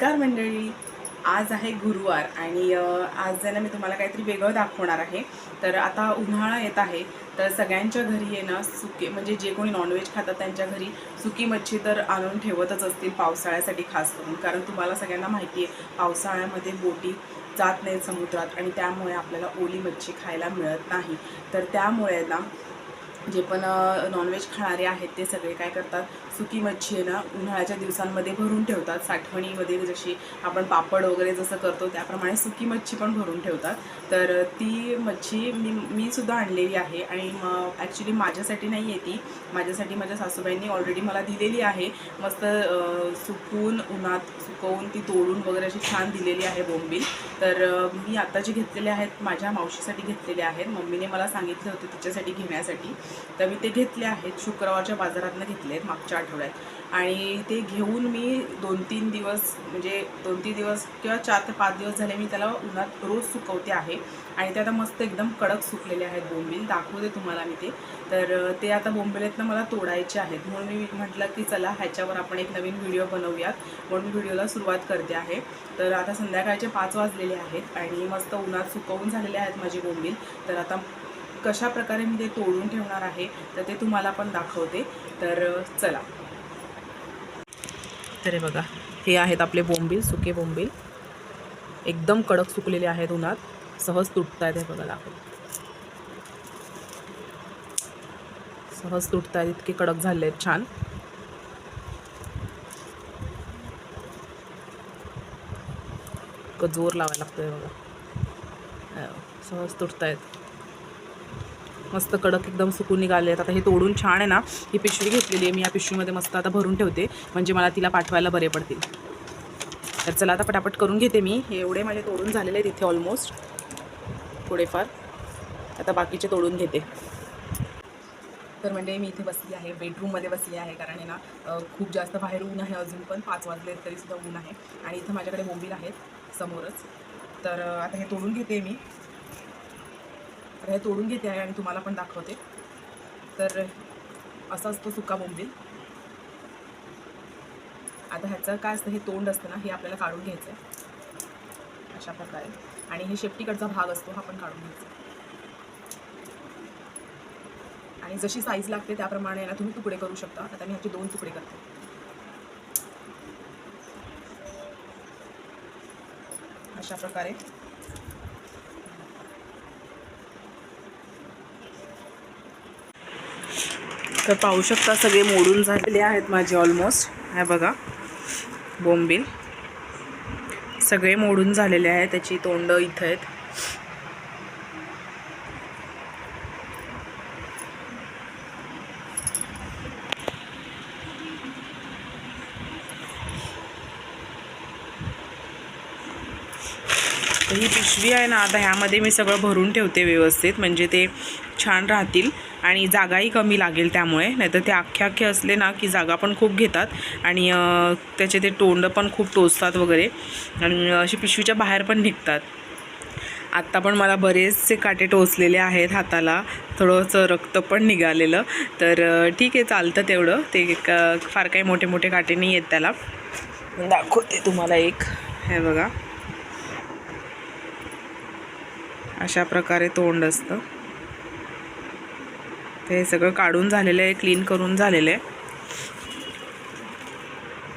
नमस्कार मंडळी. आज आहे गुरुवार आणि आज आहे मी तुम्हाला काहीतरी वेगळं दाखवणार आहे. तर आता उन्हाळा येत आहे तर सगळ्यांच्या घरी आहे ना सुके म्हणजे जे कोणी नॉनव्हेज खातात त्यांच्या घरी सुकी मच्छी तर आणून ठेवतच असतील पावसाळ्यासाठी खास करून. कारण तुम्हाला सगळ्यांना माहिती आहे पावसाळ्यामध्ये बोटी जात नाहीत समुद्रात आणि त्यामुळे आपल्याला ओली मच्छी खायला मिळत नाही. तर त्यामुळे ना जे पण नॉनव्हेज खाणारे आहेत ते सगळे काय करतात सुकी मच्छी आहे ना उन्हाळ्याच्या दिवसांमध्ये भरून ठेवतात. साठवणीमध्ये जशी आपण पापड वगैरे जसं करतो त्याप्रमाणे सुकी मच्छी पण भरून ठेवतात. तर ती मच्छी मी मी सुद्धा आणलेली आहे आणि ॲक्च्युली माझ्यासाठी नाही आहे ती. माझ्यासाठी माझ्या सासूबाईंनी ऑलरेडी मला दिलेली आहे. मस्त सुकून उन्हात सुकवून ती तोडून वगैरे अशी छान दिलेली आहे बोंबील. तर मी आता जे घेतलेले आहेत माझ्या मावशीसाठी घेतलेले आहेत. मम्मीने मला सांगितले होते तिच्यासाठी घेण्यासाठी. तर मी ते घेतले आहेत. शुक्रवारच्या बाजारातनं घेतले आहेत. मागच्या आठवड्यात आणि ते घेऊन मी दोन तीन दिवस म्हणजे दोन तीन दिवस किंवा चार ते पाच दिवस झाले मी त्याला उन्हात रोज सुकवते आहे. आणि ते आता मस्त एकदम कडक सुकलेले आहेत बोंबील. दाखवते तुम्हाला मी ते. तर ते आता बोंबिलेतनं मला तोडायचे आहेत. म्हणून मी म्हटलं की चला ह्याच्यावर आपण एक नवीन व्हिडिओ बनवूयात. म्हणून मी व्हिडिओला सुरुवात करते आहे. तर आता संध्याकाळचे पाच वाजलेले आहेत आणि मस्त उन्हात सुकवून झालेले आहेत माझे बोंबील. तर आता कशा प्रकारे मी ते तोडून ठेवणार आहे तर ते तुम्हाला पण दाखवते. तर चला. तर हे बघा हे आहेत आपले बोंबील सुके बोंबील. एकदम कडक सुकलेले आहेत उन्हात. सहज तुटत आहेत हे बघा दाखव सहज तुटत आहेत इतके कडक झाले आहेत छान. इतकं जोर लावायला लागतोय बघा. हो, सहज तुटत आहेत मस्त कडक एकदम सुकून निघाले आहेत. आता हे तोडून छान आहे ना ही पिशवी घेतलेली आहे. मी या पिशवीमध्ये मस्त आता भरून ठेवते. म्हणजे मला तिला पाठवायला बरे पडतील. तर चला आता पटापट करून घेते मी. हे एवढे माझे तोडून झालेले आहेत इथे ऑलमोस्ट थोडेफार. आता बाकीचे तोडून घेते. तर म्हणजे मी इथे बसली आहे. बेडरूममध्ये बसली आहे. कारण आहे ना खूप जास्त बाहेर ऊन आहे अजून पण. पाच वाजले तरीसुद्धा ऊन आहे. आणि इथं माझ्याकडे मोबिल आहेत समोरच. तर आता हे तोडून घेते मी. तर हे तोडून घेते आहे आणि तुम्हाला पण दाखवते. तर असाच तो सुका बोंबील. आता ह्याचं काय असतं हे तोंड असतं ना हे आपल्याला काढून घ्यायचं आहे अशा प्रकारे. आणि हे शेपटीकडचा भाग असतो हा पण काढून घ्यायचा. आणि जशी साईज लागते त्याप्रमाणे याला तुम्ही तुकडे करू शकता. आता मी ह्याचे दोन तुकडे करते. अशा प्रकारे. तर पाहू शकता सगळे मोडून झालेले आहेत माझे ऑलमोस्ट हे बघा. बोंबील. सगळे मोडून झालेले आहे त्याची तोंड इथं आहेत. ही पिशवी आहे ना आता ह्यामध्ये मी सगळं भरून ठेवते व्यवस्थित. म्हणजे ते छान राहतील. आणि जागाही कमी लागेल त्यामुळे. नाहीतर ते अख्खे असले ना की जागा पण खूप घेतात आणि त्याचे ते तोंड पण खूप टोचतात वगैरे आणि अशी पिशवीच्या बाहेर पण निघतात. आत्ता पण मला बरेचसे काटे टोचलेले आहेत हाताला. थोडंसं रक्त पण निघालेलं. तर ठीक आहे चालतं तेवढं. ते का फार काही मोठे मोठे काटे नाही आहेत त्याला. दाखवते तुम्हाला एक. हे बघा. अशा प्रकारे तोंड असतं. ते सगळं काढून झालेलं आहे क्लीन करून झालेलं आहे.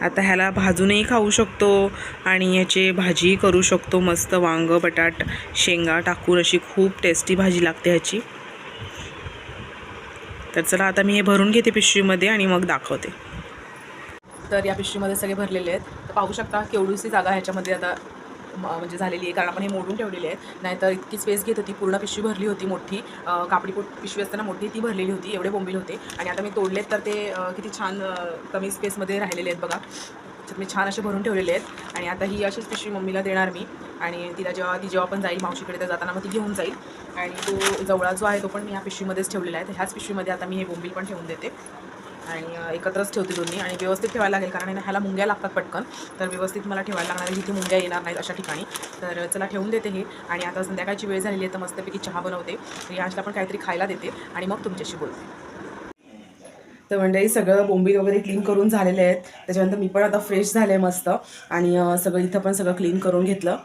आता ह्याला भाजूनही खाऊ शकतो आणि ह्याची भाजीही करू शकतो मस्त वांग बटाट शेंगा टाकून अशी खूप टेस्टी भाजी लागते ह्याची. तर चला आता मी हे भरून घेते पिशवीमध्ये आणि मग दाखवते. तर या पिशवीमध्ये सगळे भरलेले आहेत. तर पाहू शकता केवढीशी जागा ह्याच्यामध्ये आता. म्हणजे झालेली आहे. कारण आपण हे मोडून ठेवलेले आहेत. नाहीतर इतकी स्पेस घेत होती. पूर्ण पिशवी भरली होती मोठी. कापडी पोट पिशवी असताना मोठी ती भरलेली होती. एवढे बोंबील होते. आणि आता मी तोडलेत तर ते किती छान कमी स्पेसमध्ये राहिलेले आहेत बघा. त्याच्यात मी छान असे भरून ठेवलेले आहेत. आणि आता ही अशीच पिशवी मम्मीला देणार मी. आणि तिला जेव्हा ती जेव्हा पण जाईल मावशीकडे तर जाताना मग ती घेऊन जाईल. आणि तो जवळा जो आहे तो पण मी ह्या पिशवीमध्येच ठेवलेला आहे. तर ह्याच पिशवीमध्ये आता मी हे बोंबील पण ठेवून देते. आणि एकत्रच ठेवते दोन्ही आणि व्यवस्थित ठेवायला लागेल कारण ह्याला मुंग्या लागतात पटकन. तर व्यवस्थित मला ठेवायला लागणार आहे. जिथे मुंग्या येणार नाहीत अशा ठिकाणी. तर चला ठेवून देते हे आणि आता संध्याकाळची वेळ झालेली आहे तर मस्तपैकी चहा बनवते. रियांशला पण काहीतरी खायला देते आणि मग तुमच्याशी बोलते. तर म्हणजे सगळं बोंबील वगैरे क्लीन करून झालेले आहेत. त्याच्यानंतर मी पण आता फ्रेश झाले मस्त आणि सगळं इथं पण सगळं क्लीन करून घेतलं.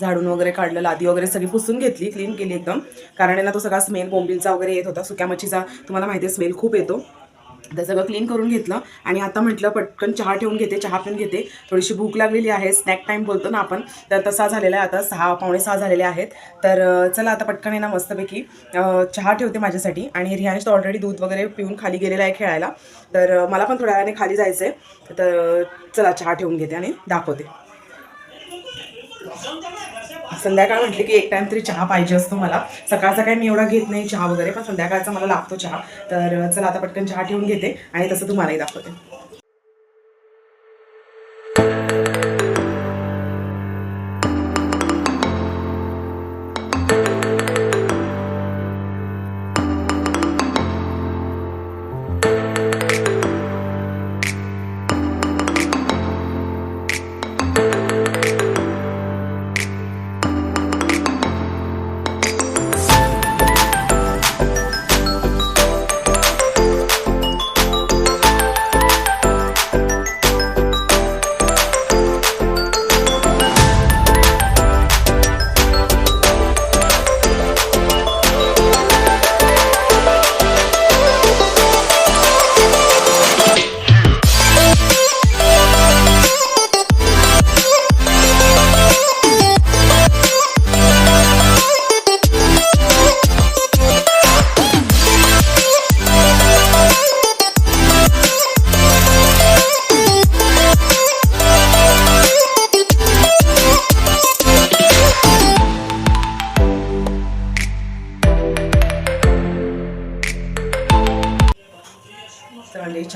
झाडून वगैरे काढलं लादी वगैरे सगळी पुसून घेतली क्लीन केली एकदम. कारण ना तो सगळा स्मेल बोंबीलचा वगैरे येत होता. सुक्या मच्छीचा तुम्हाला माहिती आहे स्मेल खूप येतो. तर सगळं क्लीन करून घेतलं आणि आता म्हटलं पटकन चहा ठेवून घेते चहा पिऊन घेते. थोडीशी भूक लागलेली आहे स्नॅक टाईम बोलतो ना आपण. तर तसा झालेला आहे आता सहा पावणे सहा झालेले आहेत. तर चला आता पटकन आहे ना मस्तपैकी चहा ठेवते माझ्यासाठी. आणि रिहानेश तर ऑलरेडी दूध वगैरे पिऊन खाली गेलेला आहे खेळायला. तर मला पण थोड्या वेळाने खाली जायचं आहे तर चला चहा ठेवून घेते आणि दाखवते. संध्याकाळ म्हटली की एक टाइम तरी चहा पाहिजे असतो मला. सकाळचा काही मी एवढा घेत नाही चहा वगैरे पण संध्याकाळचा मला लागतो चहा. तर चला आता पटकन चहा ठेवून घेते आणि तसं तुम्हालाही दाखवते.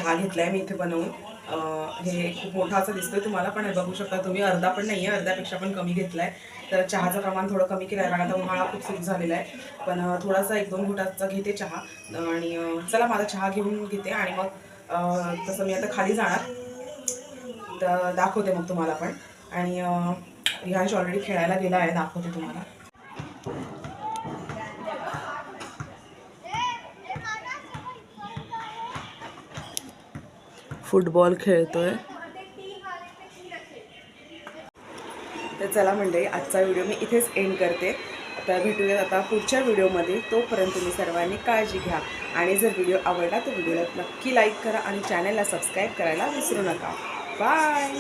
तर घेतला आहे घेतलाय मी इथे बनवून. हे खूप मोठा असं दिसतोय तुम्हाला पण बघू शकता तुम्ही अर्धा पण नाही आहे अर्ध्यापेक्षा पण कमी घेतलाय. तर चहाचं प्रमाण थोडं कमी केलं आहे कारण आता उन्हाळा खूप सुरू झालेला आहे पण थोडासा एक दोन घोटाचा घेते चहा. आणि चला माझा चहा घेऊन घेते आणि मग तसं मी आता खाली जाणार. तर दाखवते मग तुम्हाला पण. आणि रिहांश ऑलरेडी खेळायला गेला आहे दाखवते तुम्हाला. फुटबॉल खेळतोय. तर चला मंडळी आजचा व्हिडिओ मी इथेच एंड करते. तर भेटूयात आता पुढच्या व्हिडिओमध्ये. तोपर्यंत तुम्ही सर्वांनी काळजी घ्या. आणि जर व्हिडिओ आवडला तर व्हिडिओला नक्की लाईक करा आणि चॅनलला सबस्क्राईब करायला विसरू नका. बाय